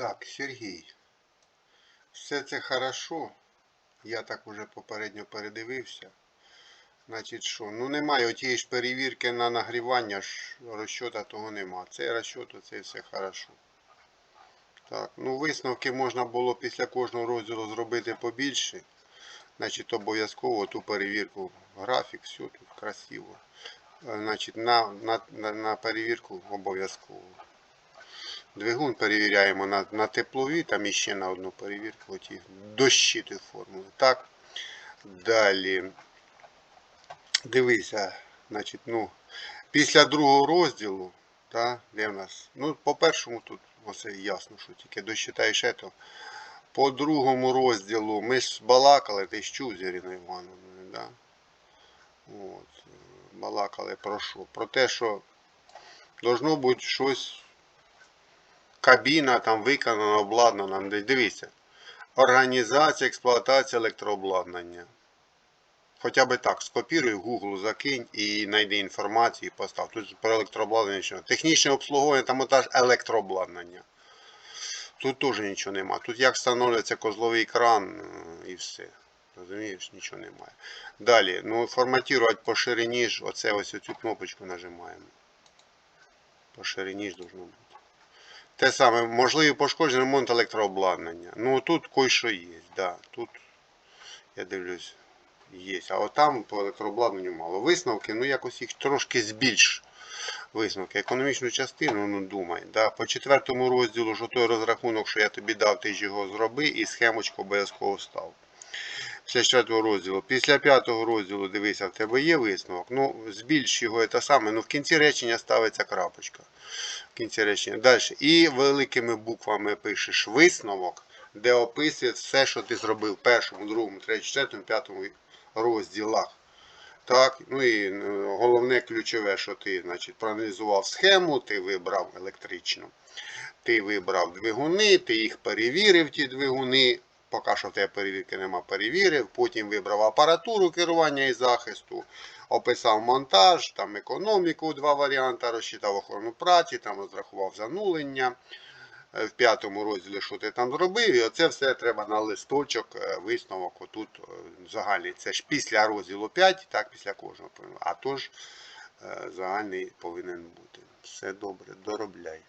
Так, Сергій. Все це хорошо. Я так уже попередньо передивився. Значить що? Ну немає отієї ж перевірки на нагрівання ж розчота того нема. Це розчот, це все хорошо. Так, ну висновки можна було після кожного розділу зробити побільше. Значить, обов'язково ту перевірку, графік, все тут красиво. Е, Значить, на, на, на, на перевірку обов'язково. Двигун перевіряємо на, на теплові, там іще на одну перевірку, оті дощити формули. Так. Далі. Дивися, значить, ну, після другого розділу, та, де в нас? Ну, по першому тут оце ясно, що тільки досчитаєш ето. По другому розділу ми ж балакали, ти чув з Іриною Івановною, да? От, балакали про що? Про те, що должно бути щось, кабіна там виконана, обладнана. Дивіться. Організація, експлуатація електрообладнання. Хоча б так, скопіруй, Google закинь і знайди інформацію і постав. Тут про електрообладнання нічого. Технічне обслуговування та монтаж електрообладнання. Тут теж нічого нема. Тут як встановлюється козловий кран е, і все. Розумієш, нічого немає. Далі, ну форматувати по ширині ж, оце ось цю кнопочку нажимаємо. По ширині ж должно бути. Те саме, можливі пошкодження ремонт електрообладнання. Ну тут кое-що є, да. Тут, я дивлюсь, є. А от там по електрообладнанню мало. Висновки, ну якось їх трошки збільш. Висновки. Економічну частину, ну думай. Да. По четвертому розділу, що той розрахунок, що я тобі дав, ти ж його зроби і схемочку обов'язково став. Після четвертого розділу. Після п'ятого розділу, дивися, в тебе є висновок. Ну, збільш його це саме. Ну, в кінці речення ставиться крапочка. В кінці речення. Далі. І великими буквами пишеш висновок, де описує все, що ти зробив в першому, другому, третьому, четвертому, п'ятому розділах. Так, ну і е, головне ключове, що ти значить, проаналізував схему, ти вибрав електричну. Ти вибрав двигуни, ти їх перевірив, ті двигуни. Поки що в тебе перевірки нема, перевірив. Потім вибрав апаратуру керування і захисту, описав монтаж, там економіку, два варіанти, розчитав охорону праці, там розрахував занулення. Е, В п'ятому розділі, що ти там зробив, і оце все треба на листочок, е, висновок отут е, загальний. Це ж після розділу 5, так, після кожного. А тож загальний повинен бути. Все добре, доробляй.